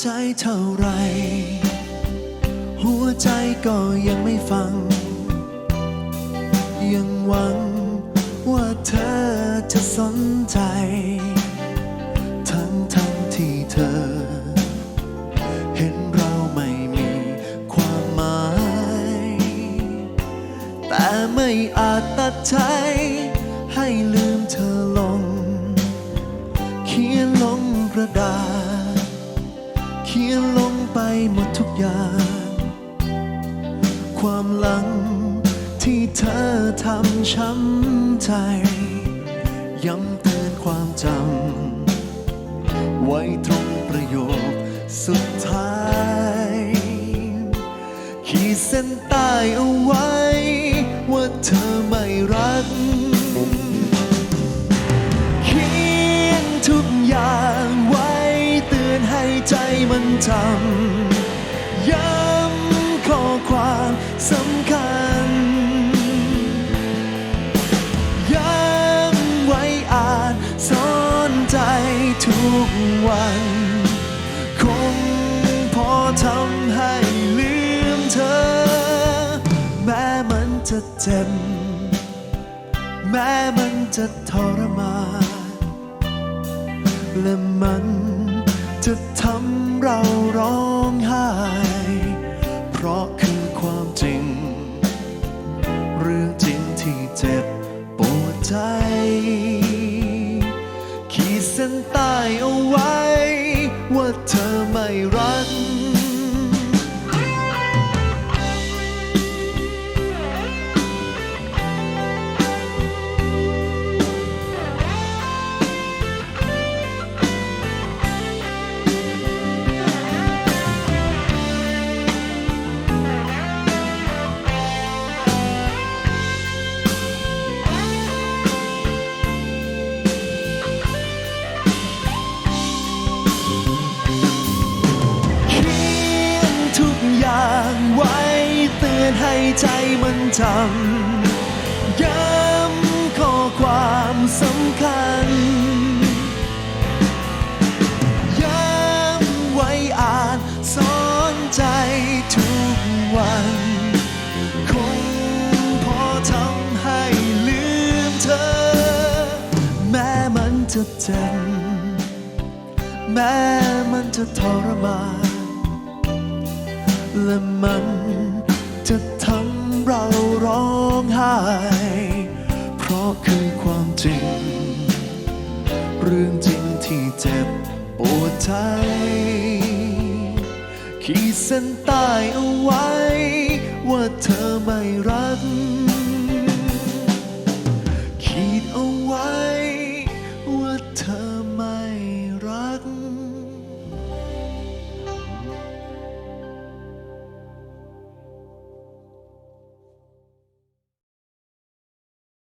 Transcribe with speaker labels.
Speaker 1: ใจเท่าไร หัวใจก็ยังไม่ฟัง ยังหวังว่าเธอจะสนใจ ทั้งทั้งที่เธอ เห็นเราไม่มีความหมาย แต่ไม่อาจตัดใจให้ลืมเธอลง เขียนลงกระดาษ ขียนลงไปหมดทุกอย่าง ความหลังที่เธอทำช้ำใจ ย้ำเตือนความจำ ไว้ตรงประโยคสุดท้าย ขีดเส้นใต้เอาไว้ ว่าเธอไม่รัก มันจำย้ำข้อความสำคัญ ย้ำไว้อ่านสอนใจทุกวัน คงพอทำให้ลืมเธอ แม้มันจะเจ็บ แม้มันจะทรมานและมัน จะทำเราร้องไห้ ให้ใจมันจำย้ำข้อความสำคัญ ย้ำไว้อ่านสอนใจทุกวัน คงพอทำให้ลืมเธอ แม้มันจะเจ็บแม้มันจะทรมานและมัน จะทำเราร้องไห้ เพราะคือความจริง เรื่องจริงที่เจ็บปวดใจ ขีดเส้นใต้เอาไว้ ว่าเธอไม่รัก ขีดเอาไว้ ว่าเธอ